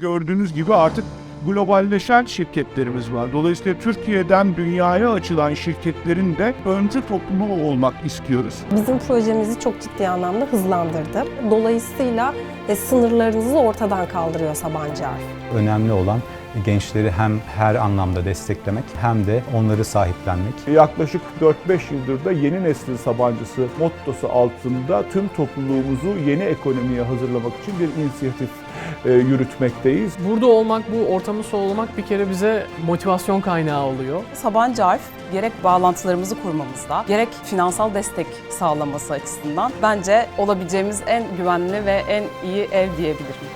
Gördüğünüz gibi artık globalleşen şirketlerimiz var. Dolayısıyla Türkiye'den dünyaya açılan şirketlerin de öncü toplumu olmak istiyoruz. Bizim projemizi çok ciddi anlamda hızlandırdı. Dolayısıyla e, sınırlarınızı ortadan kaldırıyor Sabancı. Önemli olan gençleri hem her anlamda desteklemek hem de onları sahiplenmek. Yaklaşık 4-5 yıldır da yeni neslin Sabancısı mottosu altında tüm topluluğumuzu yeni ekonomiye hazırlamak için bir inisiyatif e, yürütmekteyiz. Burada olmak, bu ortamı solumak bir kere bize motivasyon kaynağı oluyor. Sabancı Arf gerek bağlantılarımızı kurmamızda, gerek finansal destek sağlaması açısından bence olabileceğimiz en güvenli ve en iyi ev diyebilirim.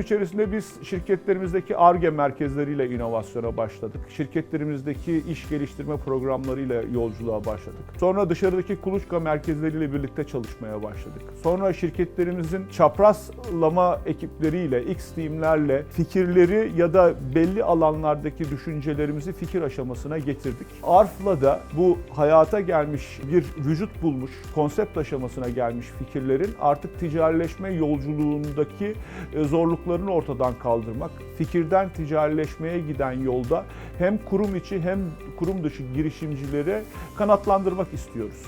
İçerisinde biz şirketlerimizdeki ARGE merkezleriyle inovasyona başladık. Şirketlerimizdeki iş geliştirme programlarıyla yolculuğa başladık. Sonra dışarıdaki kuluçka merkezleriyle birlikte çalışmaya başladık. Sonra şirketlerimizin çaprazlama ekipleriyle, X teamlerle fikirleri ya da belli alanlardaki düşüncelerimizi fikir aşamasına getirdik. ARF'la da bu hayata gelmiş bir vücut bulmuş, konsept aşamasına gelmiş fikirlerin artık ticarileşme yolculuğundaki e, zorluklarını ortadan kaldırmak, fikirden ticarileşmeye giden yolda hem kurum içi hem kurum dışı girişimcilere kanatlandırmak istiyoruz.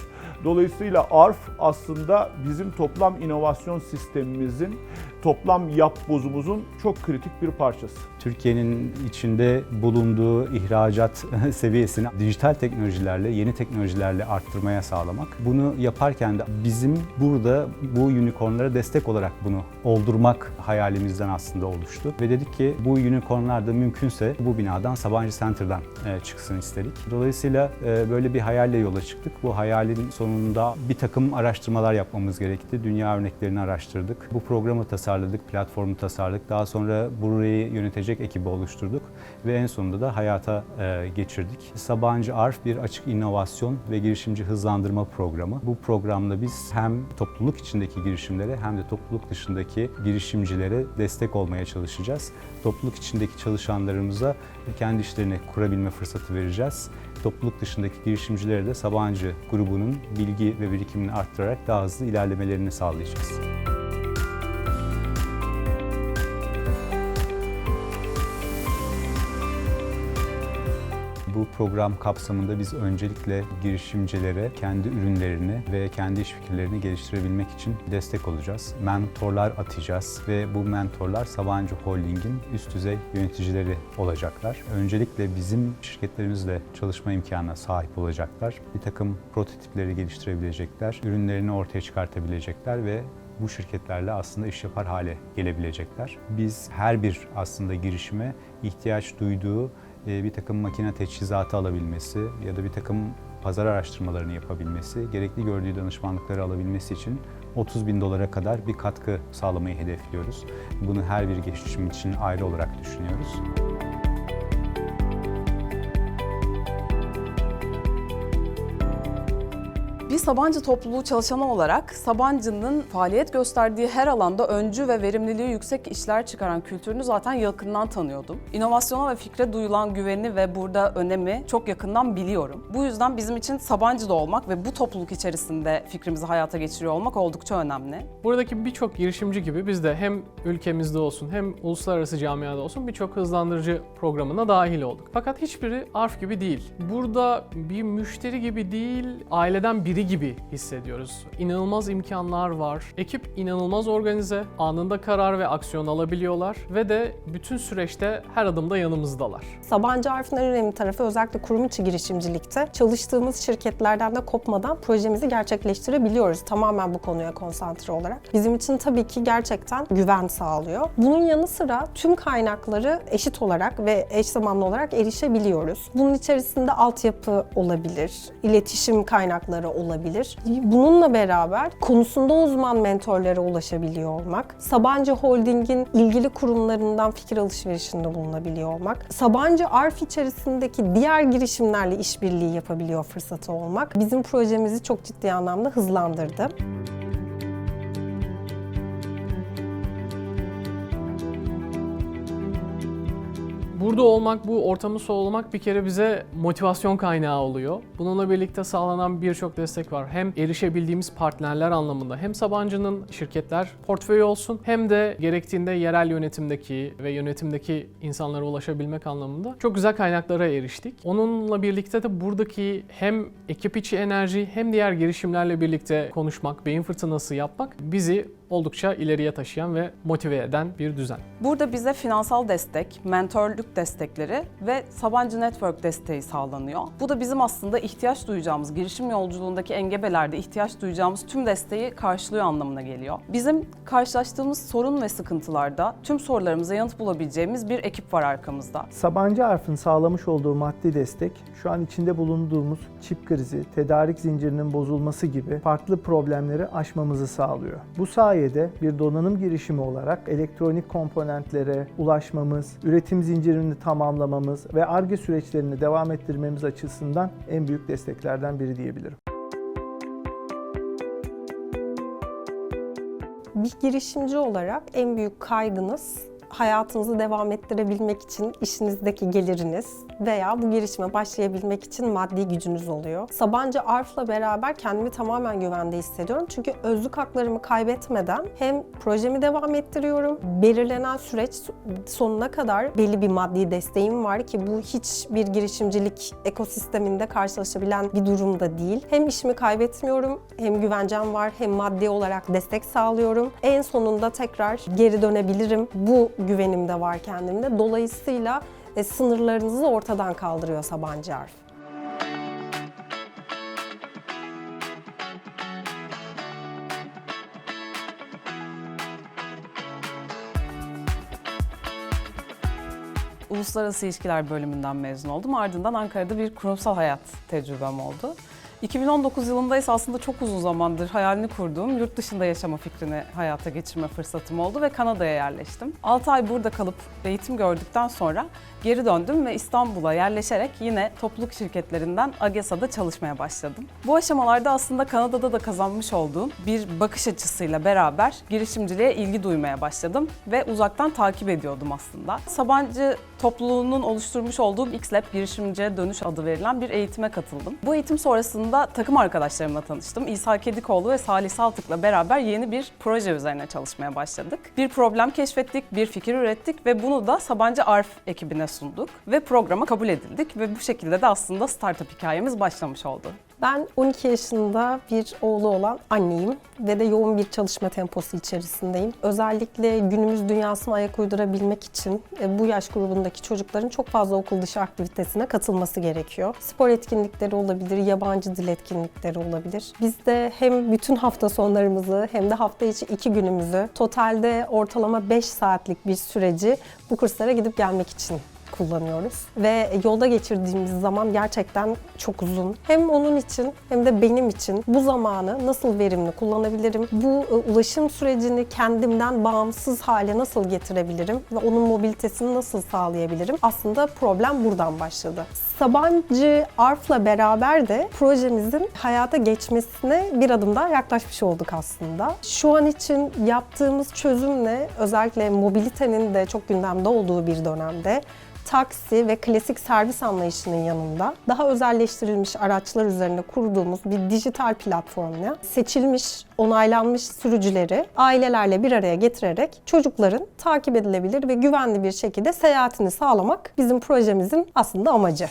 Dolayısıyla ARF aslında bizim toplam inovasyon sistemimizin, toplam yapbozumuzun çok kritik bir parçası. Türkiye'nin içinde bulunduğu ihracat seviyesini dijital teknolojilerle, yeni teknolojilerle arttırmaya sağlamak. Bunu yaparken de bizim burada bu unicornlara destek olarak bunu oldurmak hayalimizden aslında oluştu. Ve dedik ki bu unicornlar da mümkünse bu binadan Sabancı Center'dan e, çıksın istedik. Dolayısıyla e, böyle bir hayalle yola çıktık. Bu hayalin sonunda bir takım araştırmalar yapmamız gerekti. Dünya örneklerini araştırdık. Bu programı tasarladık, platformu tasarladık. Daha sonra burayı yönetecek ekibi oluşturduk ve en sonunda da hayata e, geçirdik. Sabancı Arf bir açık inovasyon ve girişimci hızlandırma programı. Bu programda biz hem topluluk içindeki girişimlere hem de topluluk dışındaki girişimcilere destek olmaya çalışacağız. Topluluk içindeki çalışanlarımıza kendi işlerini kurabilme fırsatı vereceğiz. Topluluk dışındaki girişimcilere de Sabancı grubunun bilgi ve birikimini arttırarak daha hızlı ilerlemelerini sağlayacağız. Bu program kapsamında biz öncelikle girişimcilere kendi ürünlerini ve kendi iş fikirlerini geliştirebilmek için destek olacağız. Mentorlar atacağız ve bu mentorlar Sabancı Holding'in üst düzey yöneticileri olacaklar. Öncelikle bizim şirketlerimizle çalışma imkanına sahip olacaklar. Bir takım prototipleri geliştirebilecekler, ürünlerini ortaya çıkartabilecekler ve bu şirketlerle aslında iş yapar hale gelebilecekler. Biz her bir aslında girişime ihtiyaç duyduğu bir takım makine teçhizatı alabilmesi ya da bir takım pazar araştırmalarını yapabilmesi, gerekli gördüğü danışmanlıkları alabilmesi için 30 bin dolara kadar bir katkı sağlamayı hedefliyoruz. Bunu her bir girişim için ayrı olarak düşünüyoruz. Bir Sabancı topluluğu çalışanı olarak Sabancı'nın faaliyet gösterdiği her alanda öncü ve verimliliği yüksek işler çıkaran kültürünü zaten yakından tanıyordum. İnovasyona ve fikre duyulan güveni ve burada önemi çok yakından biliyorum. Bu yüzden bizim için Sabancı'da olmak ve bu topluluk içerisinde fikrimizi hayata geçiriyor olmak oldukça önemli. Buradaki birçok girişimci gibi biz de hem ülkemizde olsun hem uluslararası camiada olsun birçok hızlandırıcı programına dahil olduk. Fakat hiçbiri ARF gibi değil. Burada bir müşteri gibi değil, aileden biri gibi hissediyoruz. İnanılmaz imkanlar var. Ekip inanılmaz organize, anında karar ve aksiyon alabiliyorlar ve de bütün süreçte her adımda yanımızdalar. Sabancı en önemli tarafı özellikle kurum içi girişimcilikte çalıştığımız şirketlerden de kopmadan projemizi gerçekleştirebiliyoruz. Tamamen bu konuya konsantre olarak. Bizim için tabii ki gerçekten güven sağlıyor. Bunun yanı sıra tüm kaynakları eşit olarak ve eş zamanlı olarak erişebiliyoruz. Bunun içerisinde altyapı olabilir, iletişim kaynakları olabilir. Bununla beraber konusunda uzman mentorlara ulaşabiliyor olmak, Sabancı Holding'in ilgili kurumlarından fikir alışverişinde bulunabiliyor olmak, Sabancı Arf içerisindeki diğer girişimlerle işbirliği yapabiliyor fırsatı olmak bizim projemizi çok ciddi anlamda hızlandırdı. Burada olmak, bu ortamı solumak bir kere bize motivasyon kaynağı oluyor. Bununla birlikte sağlanan birçok destek var. Hem erişebildiğimiz partnerler anlamında hem Sabancı'nın şirketler portföyü olsun hem de gerektiğinde yerel yönetimdeki ve yönetimdeki insanlara ulaşabilmek anlamında çok güzel kaynaklara eriştik. Onunla birlikte de buradaki hem ekip içi enerji hem diğer girişimlerle birlikte konuşmak, beyin fırtınası yapmak bizi oldukça ileriye taşıyan ve motive eden bir düzen. Burada bize finansal destek, mentorluk destekleri ve Sabancı Network desteği sağlanıyor. Bu da bizim aslında ihtiyaç duyacağımız, girişim yolculuğundaki engebelerde ihtiyaç duyacağımız tüm desteği karşılıyor anlamına geliyor. Bizim karşılaştığımız sorun ve sıkıntılarda tüm sorularımıza yanıt bulabileceğimiz bir ekip var arkamızda. Sabancı Arf'ın sağlamış olduğu maddi destek şu an içinde bulunduğumuz çip krizi, tedarik zincirinin bozulması gibi farklı problemleri aşmamızı sağlıyor. Bu sayede bir donanım girişimi olarak elektronik komponentlere ulaşmamız, üretim zincirini tamamlamamız ve ARGE süreçlerini devam ettirmemiz açısından en büyük desteklerden biri diyebilirim. Bir girişimci olarak en büyük kaygınız hayatınızı devam ettirebilmek için işinizdeki geliriniz veya bu girişime başlayabilmek için maddi gücünüz oluyor. Sabancı Arf'la beraber kendimi tamamen güvende hissediyorum. Çünkü özlük haklarımı kaybetmeden hem projemi devam ettiriyorum. Belirlenen süreç sonuna kadar belli bir maddi desteğim var ki bu hiçbir girişimcilik ekosisteminde karşılaşabilen bir durumda değil. Hem işimi kaybetmiyorum, hem güvencem var, hem maddi olarak destek sağlıyorum. En sonunda tekrar geri dönebilirim. Bu güvenim de var kendimde. Dolayısıyla e, sınırlarınızı ortadan kaldırıyor Sabancı Arf. Uluslararası İlişkiler bölümünden mezun oldum. Ardından Ankara'da bir kurumsal hayat tecrübem oldu. 2019 yılında ise aslında çok uzun zamandır hayalini kurduğum yurt dışında yaşama fikrini hayata geçirme fırsatım oldu ve Kanada'ya yerleştim. 6 ay burada kalıp eğitim gördükten sonra geri döndüm ve İstanbul'a yerleşerek yine topluluk şirketlerinden AGESA'da çalışmaya başladım. Bu aşamalarda aslında Kanada'da da kazanmış olduğum bir bakış açısıyla beraber girişimciliğe ilgi duymaya başladım ve uzaktan takip ediyordum aslında. Sabancı topluluğunun oluşturmuş olduğu X-Lab girişimciye dönüş adı verilen bir eğitime katıldım. Bu eğitim sonrasında takım arkadaşlarımla tanıştım. İsa Kedikoğlu ve Salih Saltık'la beraber yeni bir proje üzerine çalışmaya başladık. Bir problem keşfettik, bir fikir ürettik ve bunu da Sabancı Arf ekibine sunduk ve programa kabul edildik ve bu şekilde de aslında startup hikayemiz başlamış oldu. Ben 12 yaşında bir oğlu olan anneyim ve de yoğun bir çalışma temposu içerisindeyim. Özellikle günümüz dünyasına ayak uydurabilmek için e, bu yaş grubundaki çocukların çok fazla okul dışı aktivitesine katılması gerekiyor. Spor etkinlikleri olabilir, yabancı dil etkinlikleri olabilir. Biz de hem bütün hafta sonlarımızı hem de hafta içi iki günümüzü totalde ortalama 5 saatlik bir süreci bu kurslara gidip gelmek için kullanıyoruz. Ve yolda geçirdiğimiz zaman gerçekten çok uzun. Hem onun için hem de benim için bu zamanı nasıl verimli kullanabilirim? Bu e, ulaşım sürecini kendimden bağımsız hale nasıl getirebilirim? Ve onun mobilitesini nasıl sağlayabilirim? Aslında problem buradan başladı. Sabancı Arf'la beraber de projemizin hayata geçmesine bir adım daha yaklaşmış olduk aslında. Şu an için yaptığımız çözümle özellikle mobilitenin de çok gündemde olduğu bir dönemde taksi ve klasik servis anlayışının yanında daha özelleştirilmiş araçlar üzerine kurduğumuz bir dijital platformla seçilmiş, onaylanmış sürücüleri ailelerle bir araya getirerek çocukların takip edilebilir ve güvenli bir şekilde seyahatini sağlamak bizim projemizin aslında amacı.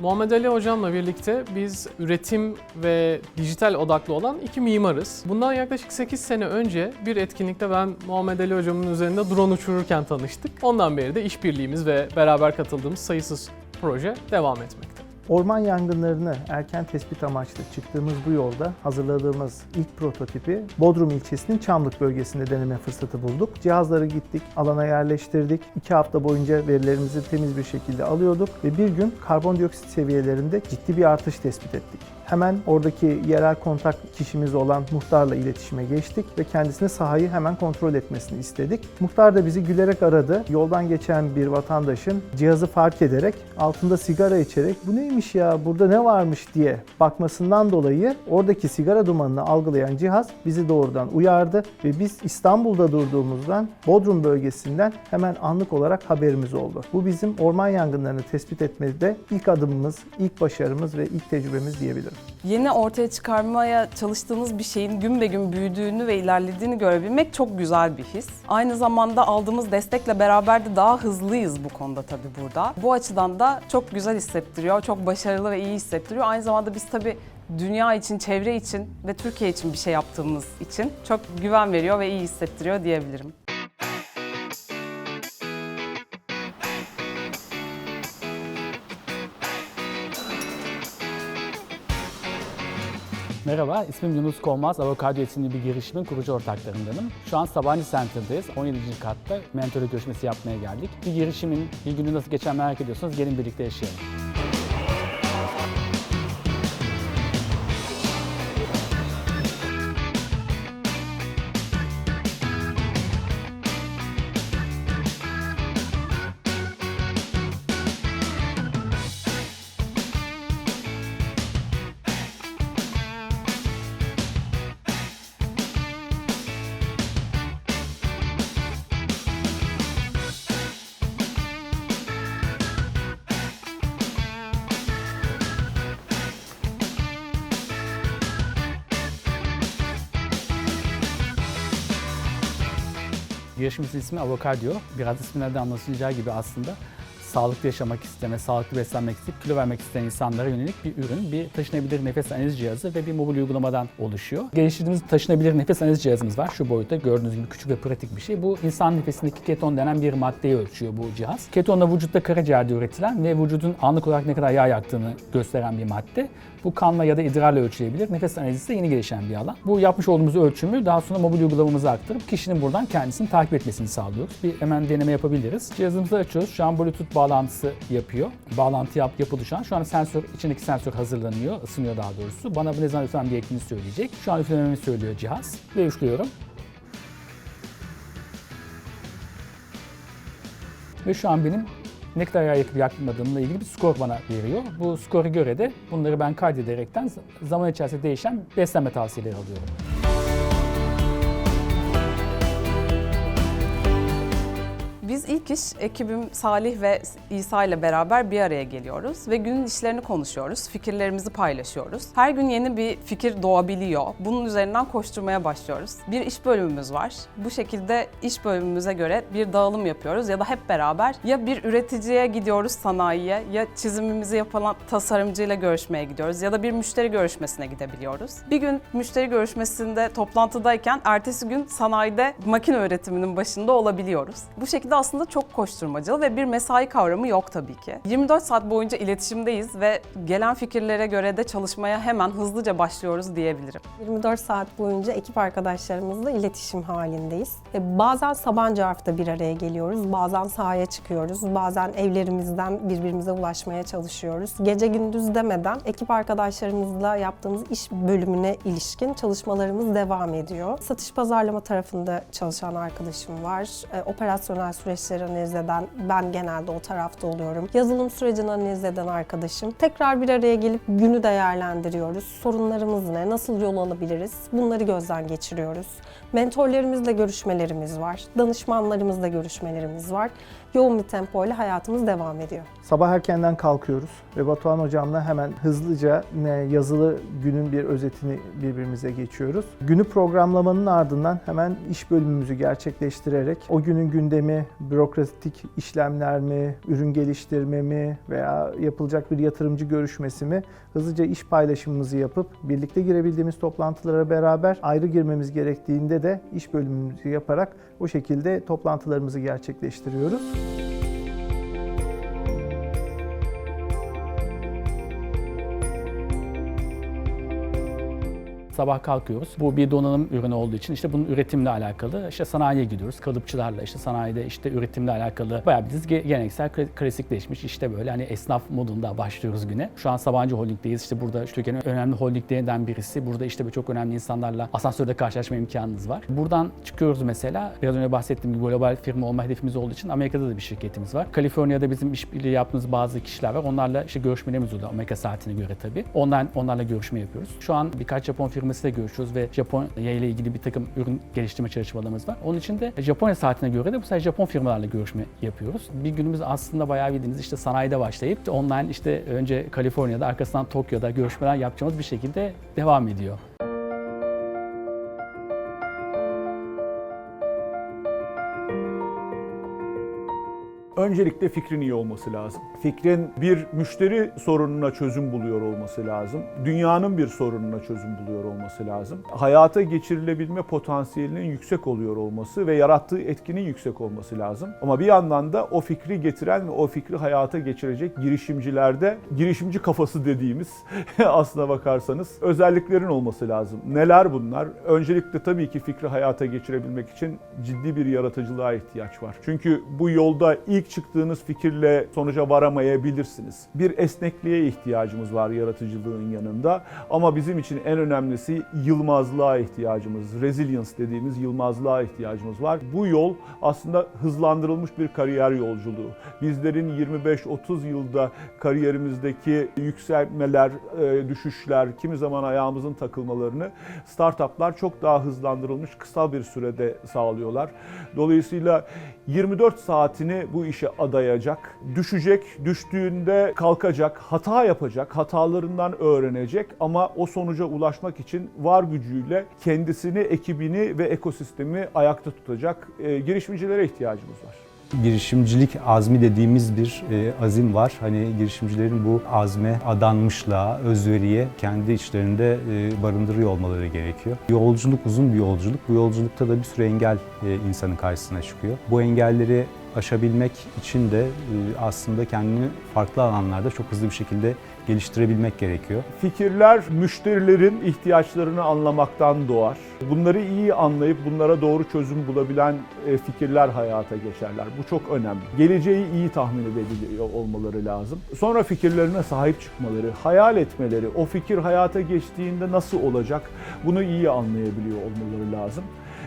Muhammed Ali Hocam'la birlikte biz üretim ve dijital odaklı olan iki mimarız. Bundan yaklaşık 8 sene önce bir etkinlikte ben Muhammed Ali Hocam'ın üzerinde drone uçururken tanıştık. Ondan beri de işbirliğimiz ve beraber katıldığımız sayısız proje devam etmekte. Orman yangınlarını erken tespit amaçlı çıktığımız bu yolda hazırladığımız ilk prototipi Bodrum ilçesinin Çamlık bölgesinde deneme fırsatı bulduk. Cihazları gittik, alana yerleştirdik. İki hafta boyunca verilerimizi temiz bir şekilde alıyorduk ve bir gün karbondioksit seviyelerinde ciddi bir artış tespit ettik. Hemen oradaki yerel kontak kişimiz olan muhtarla iletişime geçtik ve kendisine sahayı hemen kontrol etmesini istedik. Muhtar da bizi gülerek aradı. Yoldan geçen bir vatandaşın cihazı fark ederek altında sigara içerek bu neymiş ya burada ne varmış diye bakmasından dolayı oradaki sigara dumanını algılayan cihaz bizi doğrudan uyardı ve biz İstanbul'da durduğumuzdan Bodrum bölgesinden hemen anlık olarak haberimiz oldu. Bu bizim orman yangınlarını tespit etmede ilk adımımız, ilk başarımız ve ilk tecrübemiz diyebilirim. Yeni ortaya çıkarmaya çalıştığımız bir şeyin gün be gün büyüdüğünü ve ilerlediğini görebilmek çok güzel bir his. Aynı zamanda aldığımız destekle beraber de daha hızlıyız bu konuda tabii burada. Bu açıdan da çok güzel hissettiriyor, çok başarılı ve iyi hissettiriyor. Aynı zamanda biz tabii dünya için, çevre için ve Türkiye için bir şey yaptığımız için çok güven veriyor ve iyi hissettiriyor diyebilirim. Merhaba, ismim Yunus Konmaz. Avokado isimli bir girişimin kurucu ortaklarındanım. Şu an Sabancı Center'dayız. 17. katta mentorluk görüşmesi yapmaya geldik. Bir girişimin bir günü nasıl geçer merak ediyorsanız gelin birlikte yaşayalım. Girişimimizin ismi Avokado. Biraz isminden de anlaşılacağı gibi aslında sağlıklı yaşamak isteme, sağlıklı beslenmek isteyip kilo vermek isteyen insanlara yönelik bir ürün. Bir taşınabilir nefes analiz cihazı ve bir mobil uygulamadan oluşuyor. Geliştirdiğimiz taşınabilir nefes analiz cihazımız var. Şu boyutta gördüğünüz gibi küçük ve pratik bir şey. Bu insan nefesindeki keton denen bir maddeyi ölçüyor bu cihaz. Keton da vücutta karaciğerde üretilen ve vücudun anlık olarak ne kadar yağ yaktığını gösteren bir madde. Bu kanla ya da idrarla ölçülebilir. Nefes analizi de yeni gelişen bir alan. Bu yapmış olduğumuz ölçümü daha sonra mobil uygulamamıza aktarıp kişinin buradan kendisini takip etmesini sağlıyoruz. Bir hemen deneme yapabiliriz. Cihazımızı açıyoruz. Şu an Bluetooth bağlantısı yapıyor. Bağlantı yap, yapıldı şu an. Şu an sensör, içindeki sensör hazırlanıyor, ısınıyor daha doğrusu. Bana bu ne zaman üflemem gerektiğini söyleyecek. Şu an üflememi söylüyor cihaz ve üflüyorum. Ve şu an benim ne kadar yağ yakıp yakmadığımla ilgili bir skor bana veriyor. Bu skora göre de bunları ben kaydederekten zaman içerisinde değişen beslenme tavsiyeleri alıyorum. Biz ilk iş ekibim Salih ve İsa ile beraber bir araya geliyoruz ve günün işlerini konuşuyoruz, fikirlerimizi paylaşıyoruz. Her gün yeni bir fikir doğabiliyor. Bunun üzerinden koşturmaya başlıyoruz. Bir iş bölümümüz var. Bu şekilde iş bölümümüze göre bir dağılım yapıyoruz ya da hep beraber ya bir üreticiye gidiyoruz sanayiye ya çizimimizi yapan tasarımcıyla görüşmeye gidiyoruz ya da bir müşteri görüşmesine gidebiliyoruz. Bir gün müşteri görüşmesinde toplantıdayken ertesi gün sanayide makine üretiminin başında olabiliyoruz. Bu şekilde aslında çok koşturmacalı ve bir mesai kavramı yok tabii ki. 24 saat boyunca iletişimdeyiz ve gelen fikirlere göre de çalışmaya hemen hızlıca başlıyoruz diyebilirim. 24 saat boyunca ekip arkadaşlarımızla iletişim halindeyiz. E, Bazen Sabancı Arf'ta bir araya geliyoruz, bazen sahaya çıkıyoruz, bazen evlerimizden birbirimize ulaşmaya çalışıyoruz. Gece gündüz demeden ekip arkadaşlarımızla yaptığımız iş bölümüne ilişkin çalışmalarımız devam ediyor. Satış pazarlama tarafında çalışan arkadaşım var. E, Operasyonel süreçleri analiz eden ben genelde o tarafta oluyorum. Yazılım sürecini analiz eden arkadaşım. Tekrar bir araya gelip günü değerlendiriyoruz. Sorunlarımız ne? Nasıl yol alabiliriz? Bunları gözden geçiriyoruz. Mentorlarımızla görüşmelerimiz var. Danışmanlarımızla görüşmelerimiz var. Yoğun bir tempoyla hayatımız devam ediyor. Sabah erkenden kalkıyoruz ve Batuhan hocamla hemen hızlıca ne yazılı günün bir özetini birbirimize geçiyoruz. Günü programlamanın ardından hemen iş bölümümüzü gerçekleştirerek o günün gündemi, bürokratik işlemler mi, ürün geliştirme mi veya yapılacak bir yatırımcı görüşmesi mi hızlıca iş paylaşımımızı yapıp birlikte girebildiğimiz toplantılara beraber ayrı girmemiz gerektiğinde de iş bölümümüzü yaparak o şekilde toplantılarımızı gerçekleştiriyoruz. Sabah kalkıyoruz. Bu bir donanım ürünü olduğu için işte bunun üretimle alakalı işte sanayiye gidiyoruz. Kalıpçılarla işte sanayide işte üretimle alakalı bayağı ge- geleneksel kla- klasikleşmiş işte böyle hani esnaf modunda başlıyoruz güne. Şu an Sabancı Holding'deyiz. İşte burada Türkiye'nin önemli holdinglerinden birisi. Burada işte böyle çok önemli insanlarla asansörde karşılaşma imkanınız var. Buradan çıkıyoruz mesela. Biraz önce bahsettiğim gibi global firma olma hedefimiz olduğu için Amerika'da da bir şirketimiz var. Kaliforniya'da bizim işbirliği yaptığımız bazı kişiler var. Onlarla işte görüşmelerimiz oluyor Amerika saatine göre tabii. Ondan onlarla görüşme yapıyoruz. Şu an birkaç Japon firmasıyla görüşüyoruz ve Japonya ile ilgili bir takım ürün geliştirme çalışmalarımız var. Onun için de Japonya saatine göre de bu sefer Japon firmalarla görüşme yapıyoruz. Bir günümüz aslında bayağı bildiğiniz işte sanayide başlayıp online işte önce Kaliforniya'da arkasından Tokyo'da görüşmeler yapacağımız bir şekilde devam ediyor. Öncelikle fikrin iyi olması lazım. Fikrin bir müşteri sorununa çözüm buluyor olması lazım. Dünyanın bir sorununa çözüm buluyor olması lazım. Hayata geçirilebilme potansiyelinin yüksek oluyor olması ve yarattığı etkinin yüksek olması lazım. Ama bir yandan da o fikri getiren ve o fikri hayata geçirecek girişimcilerde girişimci kafası dediğimiz aslına bakarsanız özelliklerin olması lazım. Neler bunlar? Öncelikle tabii ki fikri hayata geçirebilmek için ciddi bir yaratıcılığa ihtiyaç var. Çünkü bu yolda ilk çıktığınız fikirle sonuca varamayabilirsiniz. Bir esnekliğe ihtiyacımız var yaratıcılığın yanında. Ama bizim için en önemlisi yılmazlığa ihtiyacımız, resilience dediğimiz yılmazlığa ihtiyacımız var. Bu yol aslında hızlandırılmış bir kariyer yolculuğu. Bizlerin 25-30 yılda kariyerimizdeki yükselmeler, e, düşüşler, kimi zaman ayağımızın takılmalarını startuplar çok daha hızlandırılmış kısa bir sürede sağlıyorlar. Dolayısıyla 24 saatini bu işe adayacak, düşecek, düştüğünde kalkacak, hata yapacak, hatalarından öğrenecek ama o sonuca ulaşmak için var gücüyle kendisini, ekibini ve ekosistemi ayakta tutacak e, girişimcilere ihtiyacımız var. girişimcilik azmi dediğimiz bir e, azim var. Hani girişimcilerin bu azme, adanmışlığa, özveriye kendi içlerinde e, barındırıyor olmaları gerekiyor. Yolculuk uzun bir yolculuk. Bu yolculukta da bir sürü engel e, insanın karşısına çıkıyor. Bu engelleri aşabilmek için de e, aslında kendini farklı alanlarda çok hızlı bir şekilde geliştirebilmek gerekiyor. Fikirler müşterilerin ihtiyaçlarını anlamaktan doğar. Bunları iyi anlayıp bunlara doğru çözüm bulabilen e, fikirler hayata geçerler. Bu çok önemli. Geleceği iyi tahmin edebiliyor olmaları lazım. Sonra fikirlerine sahip çıkmaları, hayal etmeleri, o fikir hayata geçtiğinde nasıl olacak bunu iyi anlayabiliyor olmaları lazım.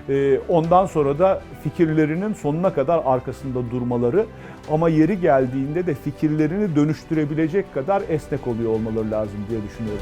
E, Ondan sonra da fikirlerinin sonuna kadar arkasında durmaları ama yeri geldiğinde de fikirlerini dönüştürebilecek kadar esnek oluyor olmaları lazım diye düşünüyorum.